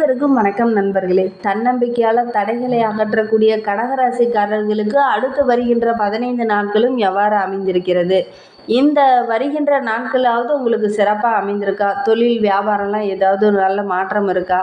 அனைவருக்கும் வணக்கம் நண்பர்களே. தன்னம்பிக்கையால் தடைகளை அகற்றக்கூடிய கடகராசிக்காரர்களுக்கு அடுத்து வருகின்ற பதினைந்து நாட்களும் எவ்வாறு அமைந்திருக்கிறது? இந்த வருகின்ற நாட்களாவது உங்களுக்கு சிறப்பாக அமைந்திருக்கா? தொழில் வியாபாரம்லாம் ஏதாவது ஒரு நல்ல மாற்றம் இருக்கா?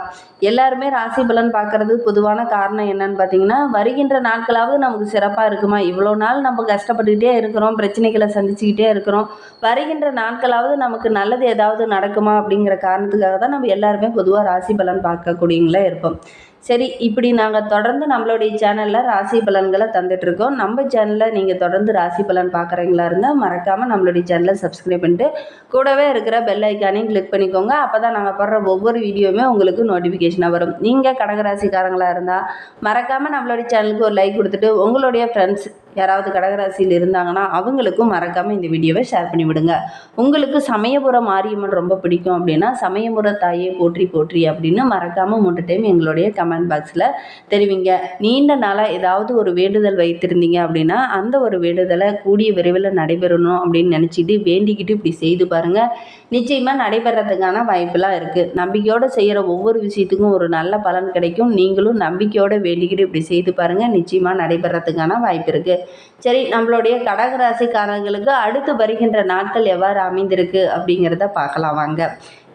எல்லாருமே ராசி பலன் பார்க்குறது பொதுவான காரணம் என்னன்னு பார்த்தீங்கன்னா வருகின்ற நாட்களாவது நமக்கு சிறப்பாக இருக்குமா? இவ்வளோ நாள் நம்ம கஷ்டப்பட்டுக்கிட்டே இருக்கிறோம் பிரச்சனைகளை சந்திச்சுக்கிட்டே இருக்கிறோம். வருகின்ற நாட்களாவது நமக்கு நல்லது ஏதாவது நடக்குமா அப்படிங்கிற காரணத்துக்காக தான் நம்ம எல்லாருமே பொதுவாக ராசி பலன் பார்க்கக்கூடியவங்களே இருப்போம். சரி இப்படி நாங்கள் தொடர்ந்து நம்மளுடைய சேனலில் ராசி பலன்களை தந்துட்டுருக்கோம். நம்ம சேனலில் நீங்கள் தொடர்ந்து ராசி பலன் பார்க்குறீங்களா இருந்தால் மறக்காமல் நம்மளுடைய சேனலை சப்ஸ்கிரைப் பண்ணிட்டு கூடவே இருக்கிற பெல் ஐக்கானையும் கிளிக் பண்ணிக்கோங்க. அப்போ தான் நாங்கள் போடுற ஒவ்வொரு வீடியோவுமே உங்களுக்கு நோட்டிஃபிகேஷனாக வரும். நீங்கள் கடகராசிக்காரங்களாக இருந்தால் மறக்காமல் நம்மளுடைய சேனலுக்கு ஒரு லைக் கொடுத்துட்டு உங்களுடைய ஃப்ரெண்ட்ஸ் யாராவது கடகராசியில் இருந்தாங்கன்னா அவங்களுக்கும் மறக்காமல் இந்த வீடியோவை ஷேர் பண்ணி விடுங்க. உங்களுக்கு சமயபுர மாரியம்மன் ரொம்ப பிடிக்கும் அப்படின்னா சமயபுர தாயே போற்றி போற்றி அப்படின்னு மறக்காமல் மூன்று டைம் எங்களுடைய கமெண்ட் பாக்ஸில் தெரிவிங்க. நீண்ட நாளாக ஏதாவது ஒரு வேண்டுதல் வைத்திருந்தீங்க அப்படின்னா அந்த ஒரு வேண்டுதலை கூடிய விரைவில் நடைபெறணும் அப்படின்னு நினச்சிட்டு வேண்டிக்கிட்டு இப்படி செய்து பாருங்கள் நிச்சயமாக நடைபெறதுக்கான வாய்ப்பெல்லாம் இருக்குது நம்பிக்கையோடு செய்கிற ஒவ்வொரு விஷயத்துக்கும் ஒரு நல்ல பலன் கிடைக்கும். நீங்களும் நம்பிக்கையோடு வேண்டிக்கிட்டு இப்படி செய்து பாருங்கள் நிச்சயமாக நடைபெறதுக்கான வாய்ப்பு இருக்குது சரி நம்மளுடைய கடகராசிக்காரங்களுக்கு அடுத்து வருகின்ற நாட்கள் எவ்வாறு அமைந்திருக்கு அப்படிங்கிறத பார்க்கலாம் வாங்க.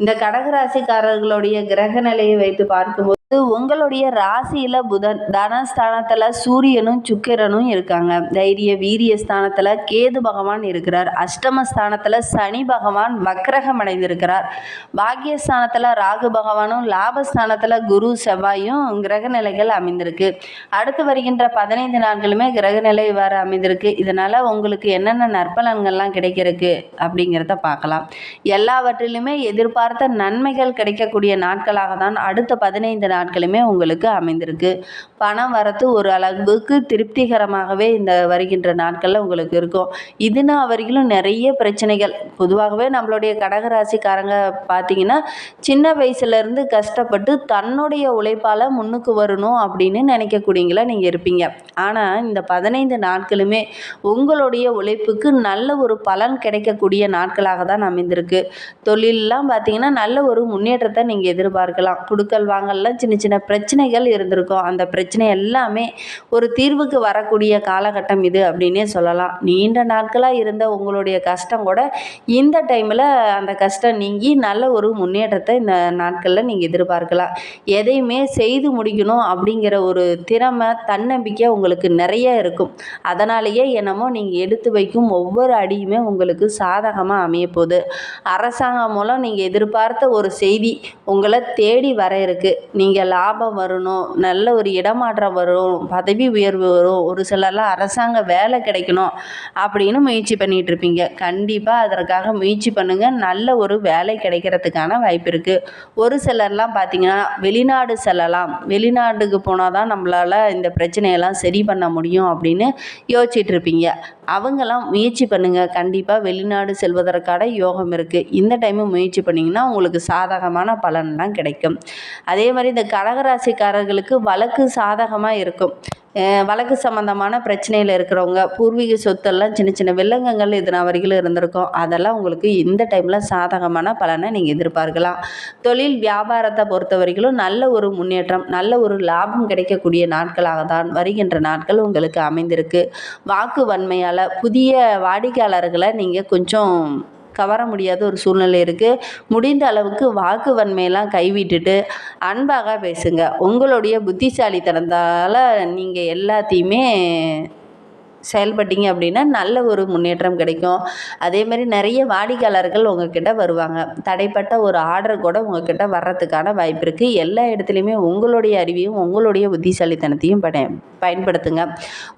இந்த கடகராசிக்காரர்களுடைய கிரக நிலையை வைத்து பார்க்கும்போது உங்களுடைய ராசியில் புதன் தனஸ்தானத்தில் சூரியனும் சுக்கிரனும் இருக்காங்க. தைரிய வீரிய ஸ்தானத்தில் கேது பகவான் இருக்கிறார். அஷ்டமஸ்தானத்தில் சனி பகவான் வக்ரகம் அடைந்திருக்கிறார். பாக்கியஸ்தானத்தில் ராகு பகவானும் லாபஸ்தானத்தில் குரு செவ்வாயும் கிரக நிலைகள் அமைந்திருக்கு. அடுத்து வருகின்ற பதினைந்து நாட்களுமே கிரக நிலை வேறு அமைந்திருக்கு. இதனால் உங்களுக்கு என்னென்ன நற்பலன்கள்லாம் கிடைக்கிறதுக்கு அப்படிங்கிறத பார்க்கலாம். எல்லாவற்றிலுமே எதிர்பார்த்த நன்மைகள் கிடைக்கக்கூடிய நாட்களாக தான் அடுத்த பதினைந்து நாட்களுமே உங்களுக்கு அமைந்திருக்கு. பணம் வரத்து ஒரு அளவுக்கு திருப்திகரமாகவே இந்த வருகின்ற நாட்களில் உங்களுக்கு இருக்கும். இதுனா வரைக்கும் நிறைய பிரச்சனைகள். பொதுவாகவே நம்மளுடைய கடகராசிக்காரங்க பார்த்தீங்கன்னா சின்ன வயசுலேருந்து கஷ்டப்பட்டு தன்னுடைய உழைப்பால் முன்னுக்கு வரணும் அப்படின்னு நினைக்கக்கூடியங்களா நீங்கள் இருப்பீங்க. ஆனால் இந்த பதினைந்து நாட்களுமே உங்களுடைய உழைப்புக்கு நல்ல ஒரு பலன் கிடைக்கக்கூடிய நாட்களாக தான் அமைந்திருக்கு. தொழிலெலாம் பார்த்தீங்கன்னா நல்ல ஒரு முன்னேற்றத்தை நீங்கள் எதிர்பார்க்கலாம். கொடுக்கல் வாங்கல்லாம் சின்ன சின்ன பிரச்சனைகள் இருந்திருக்கும். அந்த பிரச்சனை எல்லாமே ஒரு தீர்வுக்கு வரக்கூடிய காலகட்டம் இது அப்படின்னே சொல்லலாம். நீண்ட நாட்களாக இருந்த உங்களுடைய கஷ்டம் கூட இந்த டைமில் அந்த கஷ்டம் நீங்கி நல்ல ஒரு முன்னேற்றத்தை இந்த நாட்களில் நீங்கள் எதிர்பார்க்கலாம். எதையுமே செய்து முடிக்கணும் அப்படிங்கிற ஒரு திறமை தன்னம்பிக்கை உங்களுக்கு நிறைய இருக்கும். அதனாலேயே என்னமோ நீங்கள் எடுத்து வைக்கும் ஒவ்வொரு அடியுமே உங்களுக்கு சாதகமாக அமைய போகுது அரசாங்கம் மூலம் நீங்கள் எதிர் எதிர்பார்த்த ஒரு செய்தி உங்களை தேடி வர இருக்குது நீங்கள் லாபம் வரணும் நல்ல ஒரு இடமாற்றம் வரும் பதவி உயர்வு வரும் ஒரு சிலர்லாம் அரசாங்க வேலை கிடைக்கணும் அப்படின்னு முயற்சி பண்ணிகிட்டு இருப்பீங்க. கண்டிப்பாக அதற்காக முயற்சி பண்ணுங்கள் நல்ல ஒரு வேலை கிடைக்கிறதுக்கான வாய்ப்பு இருக்குது ஒரு சிலர்லாம் பார்த்தீங்கன்னா வெளிநாடு செல்லலாம். வெளிநாட்டுக்கு போனால் தான் நம்மளால் இந்த பிரச்சனையெல்லாம் சரி பண்ண முடியும் அப்படின்னு யோசிச்சுட்டு இருப்பீங்க. அவங்கெல்லாம் முயற்சி பண்ணுங்கள் கண்டிப்பாக வெளிநாடு செல்வதற்கான யோகம் இருக்குது இந்த டைமு முயற்சி பண்ணிங்கன்னா உங்களுக்கு சாதகமான பலன்லாம் கிடைக்கும். அதே மாதிரி இந்த கடகராசிக்காரர்களுக்கு வழக்கு சாதகமாக இருக்கும். வழக்கு சம்மந்தமான பிரச்சனையில் இருக்கிறவங்க பூர்வீக சொத்தெல்லாம் சின்ன சின்ன வில்லங்கங்கள் இதனா வரைக்கும் இருந்திருக்கும் அதெல்லாம் உங்களுக்கு இந்த டைமில் சாதகமான பலனை நீங்கள் எதிர்பார்க்கலாம். தொழில் வியாபாரத்தை பொறுத்த வரைக்கும் நல்ல ஒரு முன்னேற்றம் நல்ல ஒரு லாபம் கிடைக்கக்கூடிய நாட்களாக தான் வருகின்ற நாட்கள் உங்களுக்கு அமைந்திருக்கு. வாக்கு வன்மையால் புதிய வாடிக்கையாளர்களை நீங்கள் கொஞ்சம் கவர முடியாத ஒரு சூழ்நிலை இருக்குது முடிந்த அளவுக்கு வாக்கு வன்மையெல்லாம் கைவிட்டுட்டு அன்பாக பேசுங்க. உங்களுடைய புத்திசாலித்தனத்தால் நீங்கள் எல்லாத்தையுமே செயல்பட்டீங்க அப்படின்னா நல்ல ஒரு முன்னேற்றம் கிடைக்கும். அதே மாதிரி நிறைய வாடிக்கையாளர்கள் உங்ககிட்ட வருவாங்க. தடைப்பட்ட ஒரு ஆர்டர் கூட உங்ககிட்ட வர்றதுக்கான வாய்ப்பு இருக்குது எல்லா இடத்துலையுமே உங்களுடைய அறிவையும் உங்களுடைய புத்திசாலித்தனத்தையும் பட பயன்படுத்துங்க.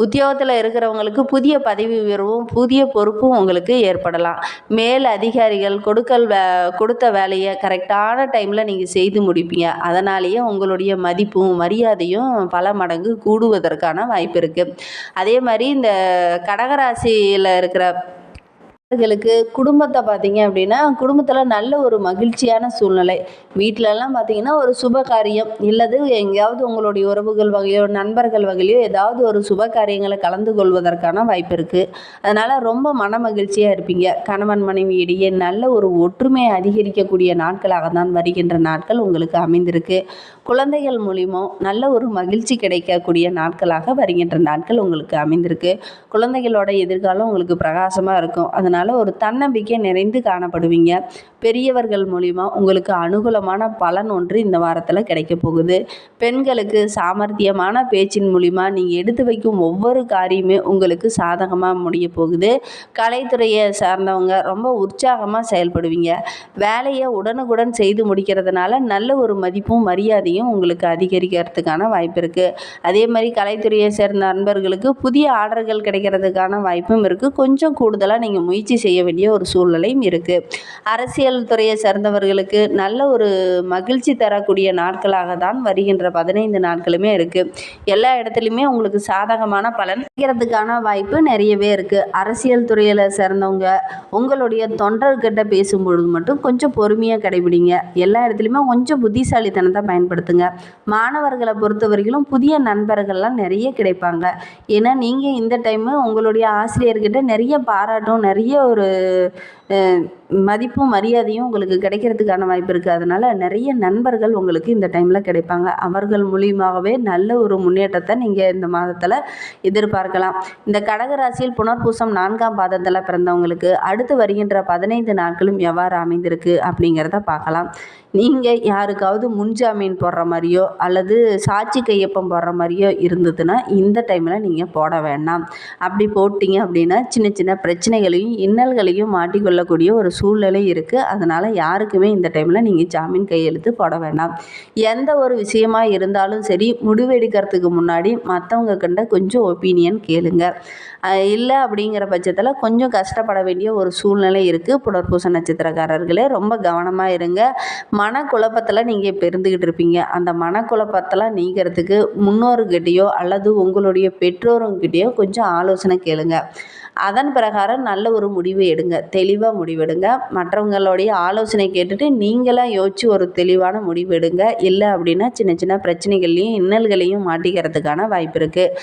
உத்தியோகத்தில் இருக்கிறவங்களுக்கு புதிய பதவி உயர்வும் புதிய பொறுப்பும் உங்களுக்கு ஏற்படலாம். மேல் அதிகாரிகள் கொடுக்கல் வே கொடுத்த வேலையை கரெக்டான டைமில் நீங்கள் செய்து முடிப்பீங்க. அதனாலேயே உங்களுடைய மதிப்பும் மரியாதையும் பல மடங்கு கூடுவதற்கான வாய்ப்பு இருக்குது அதே மாதிரி இந்த கடகராசியில் இருக்கிற இவர்களுக்கு குடும்பத்தை பார்த்தீங்க அப்படின்னா குடும்பத்தில் நல்ல ஒரு மகிழ்ச்சியான சூழ்நிலை. வீட்டிலலாம் பார்த்தீங்கன்னா ஒரு சுப காரியம் இல்லது எங்கேயாவது உங்களுடைய உறவுகள் வகையோ நண்பர்கள் வகையிலையோ ஏதாவது ஒரு சுப காரியங்களை கலந்து கொள்வதற்கான வாய்ப்பு இருக்குது அதனால் ரொம்ப மன மகிழ்ச்சியாக இருப்பீங்க. கணவன் மனைவி இடையே நல்ல ஒரு ஒற்றுமையை அதிகரிக்கக்கூடிய நாட்களாக தான் வருகின்ற நாட்கள் உங்களுக்கு அமைந்திருக்கு. குழந்தைகள் மூலியமும் நல்ல ஒரு மகிழ்ச்சி கிடைக்கக்கூடிய நாட்களாக வருகின்ற நாட்கள் உங்களுக்கு அமைந்திருக்கு. குழந்தைகளோட எதிர்காலம் உங்களுக்கு பிரகாசமாக இருக்கும். அதனால் ஒரு தன்னம்பிக்கை நிறைந்து காணப்படுவீங்க. பெரியவர்கள் மூலிமா உங்களுக்கு அனுகூலமான பலன் ஒன்று இந்த வாரத்தில் கிடைக்க போகுது. பெண்களுக்கு சாமர்த்தியமான பேச்சின் மூலிமா நீங்கள் எடுத்து வைக்கும் ஒவ்வொரு காரியமே உங்களுக்கு சாதகமாக முடிய போகுது. கலைத்துறையை சார்ந்தவங்க ரொம்ப உற்சாகமாக செயல்படுவீங்க. வேலையை உடனுக்குடன் செய்து முடிக்கிறதுனால நல்ல ஒரு மதிப்பும் மரியாதையும் உங்களுக்கு அதிகரிக்கிறதுக்கான வாய்ப்பு இருக்குது அதே மாதிரி கலைத்துறையை சேர்ந்த நண்பர்களுக்கு புதிய ஆர்டர்கள் கிடைக்கிறதுக்கான வாய்ப்பும் இருக்குது கொஞ்சம் கூடுதலாக நீங்கள் முயற்சி செய்ய வேண்டிய ஒரு சூழ்நிலையும் இருக்குது அரசியல் துறையை சேர்ந்தவர்களுக்கு நல்ல ஒரு மகிழ்ச்சி தரக்கூடிய நாட்களாக தான் வருகின்ற பதினைந்து நாட்களுமே இருக்குது எல்லா இடத்துலையுமே உங்களுக்கு சாதகமான பலன் கிடைக்கிறதுக்கான வாய்ப்பு நிறையவே இருக்குது அரசியல் துறையில் சேர்ந்தவங்க உங்களுடைய தொண்டர்கிட்ட பேசும்பொழுது மட்டும் கொஞ்சம் பொறுமையாக கடைபிடிங்க. எல்லா இடத்துலையுமே கொஞ்சம் புத்திசாலித்தனத்தை பயன்படுத்துங்க. மாணவர்களை பொறுத்த வரைக்கும் புதிய நண்பர்கள்லாம் நிறைய கிடைப்பாங்க. ஏன்னா நீங்கள் இந்த டைமு உங்களுடைய ஆசிரியர்கிட்ட நிறைய பாராட்டும் நிறைய ஒரு அஹ், மதிப்பும் மரியாதையும் உங்களுக்கு கிடைக்கிறதுக்கான வாய்ப்பு இருக்குது அதனால் நிறைய நண்பர்கள் உங்களுக்கு இந்த டைமில் கிடைப்பாங்க. அவர்கள் மூலியமாகவே நல்ல ஒரு முன்னேற்றத்தை நீங்கள் இந்த மாதத்தில் எதிர்பார்க்கலாம். இந்த கடகராசியில் புனர்பூசம் நான்காம் பாதத்தில் பிறந்தவங்களுக்கு அடுத்து வருகின்ற பதினைந்து நாட்களும் எவ்வாறு அமைந்திருக்கு அப்படிங்கிறத பார்க்கலாம். நீங்கள் யாருக்காவது முன்ஜாமீன் போடுற மாதிரியோ அல்லது சாட்சி கையொப்பம் போடுற மாதிரியோ இருந்ததுன்னா இந்த டைமில் நீங்கள் போட வேண்டாம். அப்படி போட்டிங்க அப்படின்னா சின்ன சின்ன பிரச்சனைகளையும் இன்னல்களையும் மாட்டிக்கொள்ளக்கூடிய ஒரு சூழ்நிலை இருக்குது அதனால் யாருக்குமே இந்த டைமில் நீங்கள் ஜாமீன் கையெழுத்து போட வேண்டாம். எந்த ஒரு விஷயமாக இருந்தாலும் சரி முடிவெடுக்கிறதுக்கு முன்னாடி மற்றவங்க கண்ட கொஞ்சம் ஒப்பீனியன் கேளுங்க. இல்லை அப்படிங்கிற பட்சத்தில் கொஞ்சம் கஷ்டப்பட வேண்டிய ஒரு சூழ்நிலை இருக்குது புனர்பூச நட்சத்திரக்காரர்களே ரொம்ப கவனமாக இருங்க. மனக்குழப்பத்தில் நீங்கள் இப்போ இருந்துக்கிட்டு இருப்பீங்க. அந்த மனக்குழப்பத்தெல்லாம் நீங்கிறதுக்கு முன்னோர்கிட்டயோ அல்லது உங்களுடைய பெற்றோருங்கிட்டேயோ கொஞ்சம் ஆலோசனை கேளுங்க. அதன் பிரகாரம் நல்ல ஒரு முடிவு எடுங்க. தெளிவாக முடிவெடுங்க. மற்றவங்களுடைய ஆலோசனை கேட்டுட்டு நீங்களாக யோசிச்சு ஒரு தெளிவான முடிவு எடுங்க. இல்லை அப்படின்னா சின்ன சின்ன பிரச்சனைகள்லையும் இன்னல்களையும் மாட்டிக்கிறதுக்கான வாய்ப்பு இருக்குது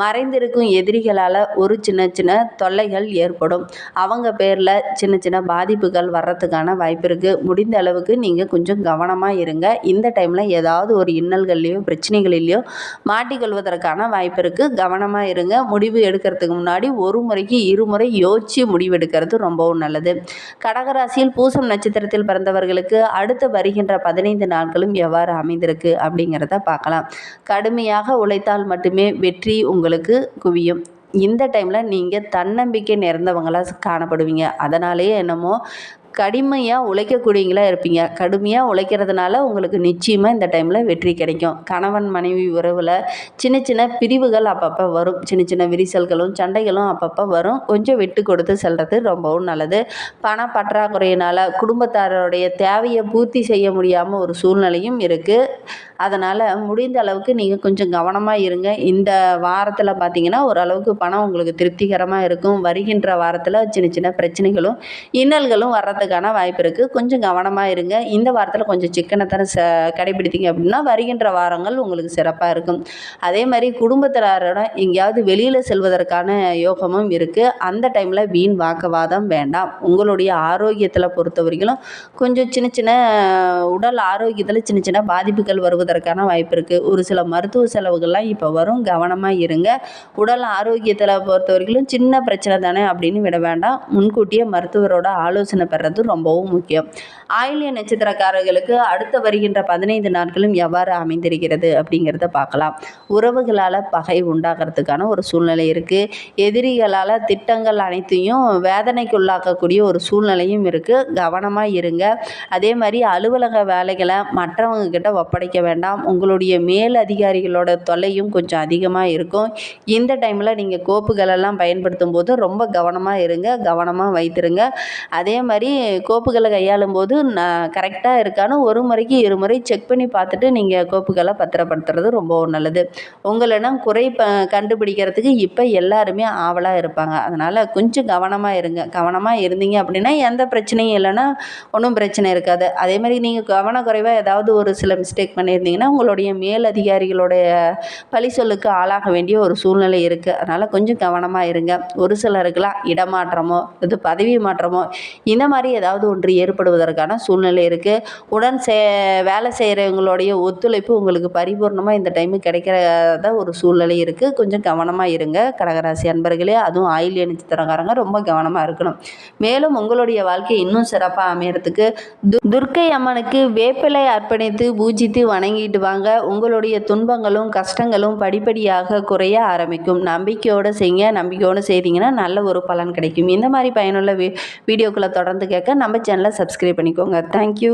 மறைந்திருக்கும் எதிரிகளால் ஒரு சின்ன சின்ன தொல்லைகள் ஏற்படும். அவங்க பேரில் சின்ன சின்ன பாதிப்புகள் வர்றதுக்கான வாய்ப்பு இருக்குது முடிந்த அளவுக்கு நீங்கள் கொஞ்சம் கவனமாக இருங்க. இந்த டைமில் ஏதாவது ஒரு இன்னல்கள்லையோ பிரச்சனைகளிலையோ மாட்டிக்கொள்வதற்கான வாய்ப்பு இருக்குது கவனமாக இருங்க. முடிவு எடுக்கிறதுக்கு முன்னாடி ஒரு முறைக்கு இருமுறை யோசித்து முடிவெடுக்கிறது ரொம்பவும் நல்லது. கடகராசியில் பூசம் நட்சத்திரத்தில் பிறந்தவர்களுக்கு அடுத்து வருகின்ற பதினைந்து நாட்களும் எவ்வாறு அமைந்திருக்கு அப்படிங்கிறத பார்க்கலாம். கடுமையாக உழைத்தால் மட்டுமே வெற்றி உங்களுக்கு குவியும். இந்த டைமில் நீங்கள் தன்னம்பிக்கை நிறந்தவங்களாக காணப்படுவீங்க. அதனாலேயே என்னமோ கடுமையாக உழைக்கக்கூடியவங்களா இருப்பீங்க. கடுமையாக உழைக்கிறதுனால உங்களுக்கு நிச்சயமாக இந்த டைமில் வெற்றி கிடைக்கும். கணவன் மனைவி உறவில் சின்ன சின்ன பிரிவுகள் அப்பப்போ வரும். சின்ன சின்ன விரிசல்களும் சண்டைகளும் அப்பப்போ வரும். கொஞ்சம் விட்டு கொடுத்து செல்வது ரொம்பவும் நல்லது. பண பற்றாக்குறையினால் குடும்பத்தாரோடைய தேவையை பூர்த்தி செய்ய முடியாமல் ஒரு சூழ்நிலையும் இருக்குது அதனால் முடிந்த அளவுக்கு நீங்கள் கொஞ்சம் கவனமாக இருங்க. இந்த வாரத்தில் பார்த்தீங்கன்னா ஓரளவுக்கு பணம் உங்களுக்கு திருப்திகரமாக இருக்கும். வருகின்ற வாரத்தில் சின்ன சின்ன பிரச்சனைகளும் இன்னல்களும் வர்றதுக்கான வாய்ப்பு இருக்குது கொஞ்சம் கவனமாக இருங்க. இந்த வாரத்தில் கொஞ்சம் சிக்கனத்தனை ச கடைபிடித்தீங்க அப்படின்னா வருகின்ற வாரங்கள் உங்களுக்கு சிறப்பாக இருக்கும். அதே மாதிரி குடும்பத்தினரோட எங்கேயாவது வெளியில் செல்வதற்கான யோகமும் இருக்குது அந்த டைமில் வீண் வாக்குவாதம் வேண்டாம். உங்களுடைய ஆரோக்கியத்தில் பொறுத்த வரைக்கும் கொஞ்சம் சின்ன சின்ன உடல் ஆரோக்கியத்தில் சின்ன சின்ன பாதிப்புகள் வருவதற்கான வாய்ப்பு இருக்குது ஒரு சில மருத்துவ செலவுகள்லாம் இப்போ வரும். கவனமாக இருங்க. உடல் ஆரோக்கியத்தில் பொறுத்த வரைக்கும் சின்ன பிரச்சனை தானே அப்படின்னு விட வேண்டாம். முன்கூட்டியே மருத்துவரோட ஆலோசனை பெறது ரொம்பவும் முக்கியம். ஆயில்ய நட்சத்திரக்காரர்களுக்கு அடுத்து வருகின்ற பதினைந்து நாட்களும் எவ்வாறு அமைந்திருக்கிறது அப்படிங்கிறத பார்க்கலாம். உறவுகளால் பகை உண்டாகிறதுக்கான ஒரு சூழ்நிலை இருக்குது எதிரிகளால் திட்டங்கள் அனைத்தையும் வேதனைக்குள்ளாக்கக்கூடிய ஒரு சூழ்நிலையும் இருக்குது கவனமாக இருங்க. அதே மாதிரி அலுவலக வேலைகளை மற்றவங்க கிட்ட ஒப்படைக்க வேண்டாம். உங்களுடைய மேல் அதிகாரிகளோட தொல்லையும் கொஞ்சம் அதிகமாக இருக்கும். இந்த டைமில் நீங்கள் கோப்புகளெல்லாம் பயன்படுத்தும் போது ரொம்ப கவனமாக இருங்க. கவனமாக வைத்திருங்க. அதே மாதிரி கோப்புகளை கையாளும் போது நான் கரெக்டாக இருக்கான்னு ஒரு முறைக்கு இரு முறை செக் பண்ணி பார்த்துட்டு நீங்கள் கோப்புகளை பத்திரப்படுத்துறது ரொம்ப நல்லது. உங்களிடம் குறை ப கண்டுபிடிக்கிறதுக்கு இப்போ எல்லாருமே ஆவலாக இருப்பாங்க. அதனால் கொஞ்சம் கவனமாக இருங்க. கவனமாக இருந்தீங்க அப்படின்னா எந்த பிரச்சனையும் இல்லைன்னா ஒன்றும் பிரச்சனை இருக்காது. அதே மாதிரி நீங்கள் கவனக்குறைவாக ஏதாவது ஒரு சில மிஸ்டேக் பண்ணியிருந்தீங்கன்னா உங்களுடைய மேல் அதிகாரிகளுடைய பழி சொல்லுக்கு ஆளாக வேண்டிய ஒரு சூழ்நிலை இருக்குது அதனால் கொஞ்சம் கவனமாக இருங்க. ஒரு சிலருக்கெல்லாம் இடமாற்றமோ இது பதவி மாற்றமோ இந்த மாதிரி ஏதாவது ஒன்று ஏற்படுவதற்கான சூழ்நிலை இருக்குது உடன் சே வேலை செய்கிறவங்களுடைய ஒத்துழைப்பு உங்களுக்கு பரிபூர்ணமாக இந்த டைமு கிடைக்கிறத ஒரு சூழ்நிலை இருக்குது கொஞ்சம் கவனமாக இருங்க. கடகராசி அன்பர்களே அதுவும் ஆயில்ய நட்சத்திரக்காரங்க ரொம்ப கவனமாக இருக்கணும். மேலும் உங்களுடைய வாழ்க்கை இன்னும் சிறப்பாக அமையறதுக்கு து துர்க்கை அம்மனுக்கு வேப்பிலை அர்ப்பணித்து பூஜித்து வணங்கிட்டு வாங்க. உங்களுடைய துன்பங்களும் கஷ்டங்களும் படிப்படியாக குறைய ஆரம்பிக்கும். நம்பிக்கையோடு செய்யுங்க. நம்பிக்கையோடு செய்தீங்கன்னா நல்ல ஒரு பலன் கிடைக்கும். இந்த மாதிரி பயனுள்ள வீ வீடியோக்களை தொடர்ந்து கேட்க நம்ம சேனலை சப்ஸ்கிரைப் பண்ணிக்கோங்க. தேங்க்யூ